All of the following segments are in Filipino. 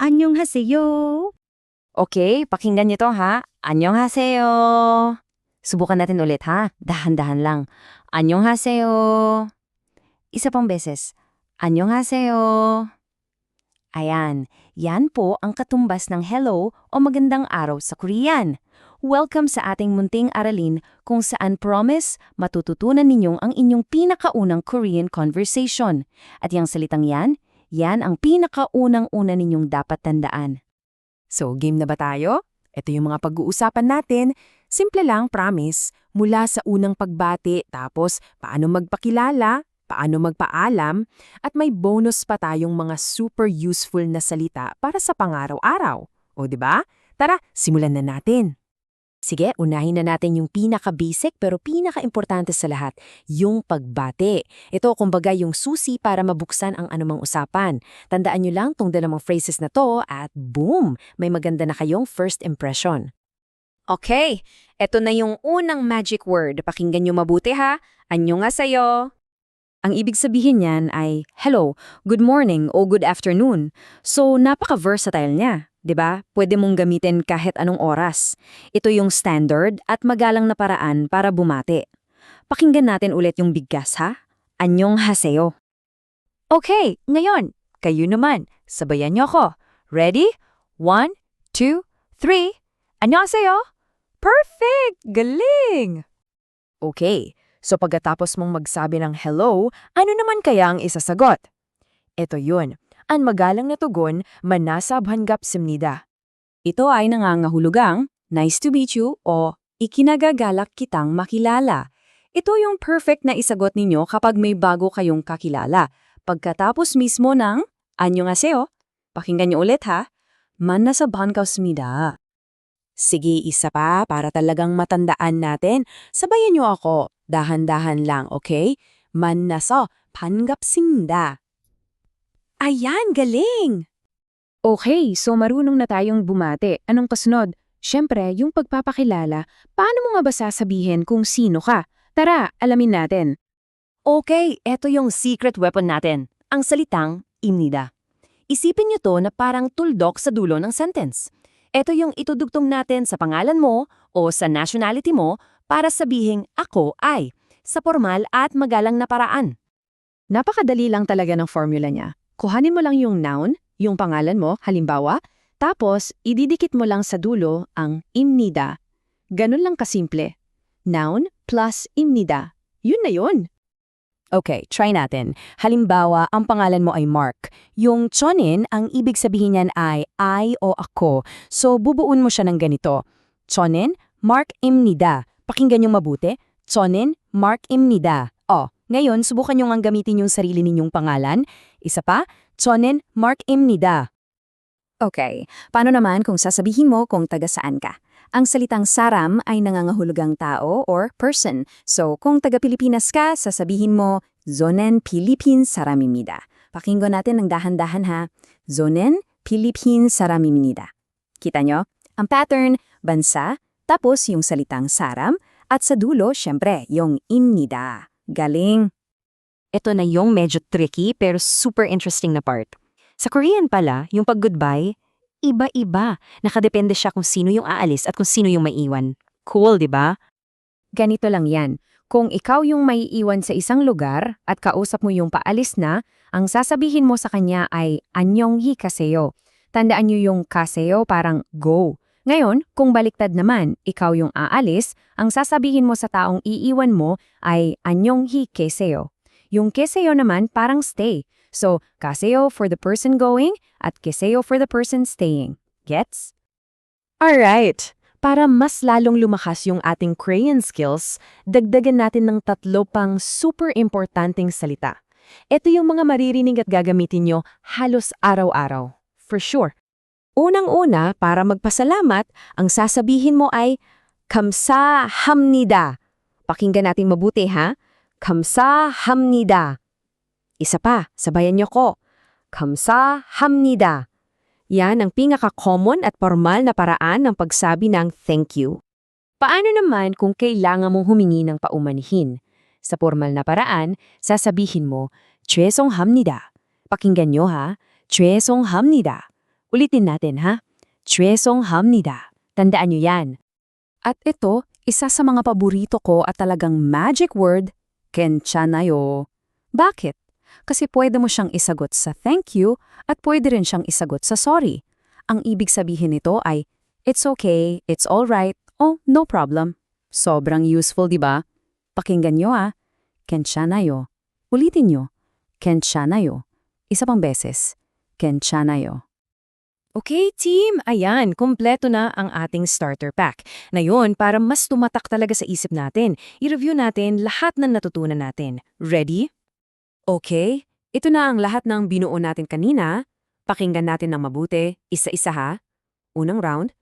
Anyong. Okay, pakinggan niyo to ha. Anyong. Subukan natin ulit ha. Dahan-dahan lang. Anyong haseyo. Isa pang beses. Anyong. Ayan, yan po ang katumbas ng hello o magandang araw sa Korean. Welcome sa ating munting aralin kung saan promise matututunan ninyong ang inyong pinakaunang Korean conversation. At yung salitang yan, yan ang pinakaunang-una ninyong dapat tandaan. So, game na ba tayo? Ito yung mga pag-uusapan natin. Simple lang, promise. Mula sa unang pagbati, tapos paano magpakilala, paano magpaalam, at may bonus pa tayong mga super useful na salita para sa pangaraw-araw. O, ba? Tara, simulan na natin. Sige, unahin na natin yung pinaka-basic pero pinaka-importante sa lahat, yung pagbati. Ito, kumbaga, yung susi para mabuksan ang anumang usapan. Tandaan nyo lang tong dalawang phrases na to at boom! May maganda na kayong first impression. Okay, eto na yung unang magic word. Pakinggan nyo mabuti ha. Anyo nga sa'yo. Ang ibig sabihin niyan ay hello, good morning o good afternoon. So, napaka-versatile niya. 'Di ba? Pwede mong gamitin kahit anong oras. Ito yung standard at magalang na paraan para bumati. Pakinggan natin ulit yung bigkas ha. Anyong haseo. Okay, ngayon, kayo naman. Sabayan niyo ako. Ready? One, two, three. Annyeonghaseyo. Perfect! Galing! Okay, so pagkatapos mong magsabi ng hello, ano naman kaya ang isasagot? Ito yun ang magalang na tugon, manasab hanggap simnida. Ito ay nangangahulugang, nice to meet you o ikinagagalak kitang makilala. Ito yung perfect na isagot ninyo kapag may bago kayong kakilala. Pagkatapos mismo ng anyo nga seo, pakinggan niyo ulit ha, manasabhan ka smida. Sige, isa pa para talagang matandaan natin. Sabayan niyo ako. Dahan-dahan lang, okay? Manaso, panggap sinda. Ayan, galing! Okay, so marunong na tayong bumati. Anong kasunod? Siyempre, yung pagpapakilala, paano mo nga ba sasabihin kung sino ka? Tara, alamin natin. Okay, eto yung secret weapon natin, ang salitang imnida. Isipin niyo to na parang tuldok sa dulo ng sentence. Ito yung itudugtong natin sa pangalan mo o sa nationality mo para sabihing ako ay sa formal at magalang na paraan. Napakadali lang talaga ng formula niya. Kuhanin mo lang yung noun, yung pangalan mo, halimbawa, tapos ididikit mo lang sa dulo ang imnida. Ganun lang kasimple. Noun plus imnida. Yun na yun. Okay, try natin. Halimbawa, ang pangalan mo ay Mark. Yung chonin, ang ibig sabihin niyan ay I o ako. So, bubuun mo siya ng ganito. Chonin, Mark imnida. Pakinggan yung mabuti. Chonin, Mark imnida. Ngayon, subukan nyo ngang gamitin yung sarili ninyong pangalan. Isa pa, chonin, Mark imnida. Okay, paano naman kung sasabihin mo kung taga saan ka? Ang salitang saram ay nangangahulugang tao or person. So, kung taga-Pilipinas ka, sasabihin mo, Zonen Philippine Saramimida. Pakinggan natin ng dahan-dahan ha. Zonen Philippine Saramimida. Kita nyo? Ang pattern, bansa, tapos yung salitang saram, at sa dulo, syempre, yung imnida. Galing! Ito na yung medyo tricky pero super interesting na part. Sa Korean pala, yung pag-goodbye, iba-iba. Nakadepende siya kung sino yung aalis at kung sino yung maiiwan. Cool, di ba? Ganito lang yan. Kung ikaw yung may iwan sa isang lugar at kausap mo yung paalis na, ang sasabihin mo sa kanya ay anyonghi kaseyo. Tandaan nyo yung kaseyo parang go. Ngayon, kung baliktad naman, ikaw yung aalis, ang sasabihin mo sa taong iiwan mo ay anyonghi keseyo. Yung keseyo naman parang stay. So, kaseyo for the person going at keseyo for the person staying. Gets? Alright. Para mas lalong lumakas yung ating Korean skills, dagdagan natin ng tatlo pang super importanteng salita. Ito yung mga maririnig at gagamitin nyo halos araw-araw. For sure. Unang-una, para magpasalamat, ang sasabihin mo ay Kamsa hamnida. Pakinggan natin mabuti ha. Kamsa hamnida. Isa pa, sabayan niyo ko. Kamsa hamnida. Yan ang pinaka-common at formal na paraan ng pagsabi ng thank you. Paano naman kung kailangan mong humingi ng paumanhin? Sa formal na paraan, sasabihin mo, Chesong hamnida. Pakinggan nyo ha, Chesong hamnida. Ulitin natin ha. 죄송합니다. Tandaan nyo yan. At ito, isa sa mga paborito ko at talagang magic word, 괜찮아요. Bakit? Kasi pwede mo siyang isagot sa thank you at pwede rin siyang isagot sa sorry. Ang ibig sabihin nito ay, it's okay, it's alright, oh, no problem. Sobrang useful, di ba? Pakinggan nyo ah. 괜찮아요. Ulitin nyo. 괜찮아요. Isa pang beses. 괜찮아요. Okay team, ayan, kumpleto na ang ating starter pack. Ngayon, para mas tumatak talaga sa isip natin, i-review natin lahat ng natutunan natin. Ready? Okay, ito na ang lahat ng binuo natin kanina. Pakinggan natin ng mabuti, isa-isa ha. Unang round,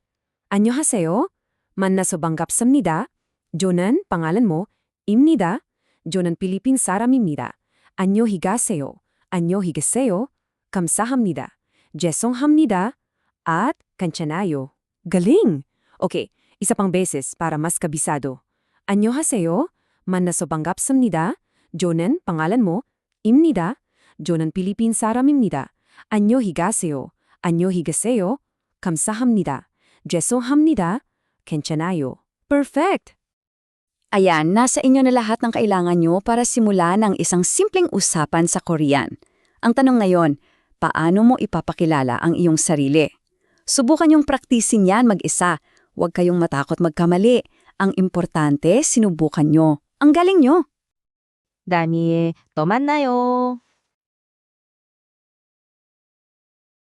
Anyo haseo, manasobanggap samnida, Jonan, pangalan mo, imnida, Jonan Pilipin saramimnida, anyo higaseo, anyo higaseo, kamsahamnida, jesonghamnida, at Kanchanayo. Galing! Okay, isa pang beses para mas kabisado. Anyo haseyo, manasobanggap samnida, Jonan, pangalan mo, imnida, Jonan Pilipin saramimnida, anyo higaseyo, anyo higaseyo, kamsahamnida, jesohamnida, kenchanayo. Perfect! Ayan, nasa inyo na lahat ng kailangan nyo para simulan ang isang simpleng usapan sa Korean. Ang tanong ngayon, paano mo ipapakilala ang iyong sarili? Subukan yung praktisin yan mag-isa. Huwag kayong matakot magkamali. Ang importante, sinubukan nyo. Ang galing nyo! Dami, toman na yo!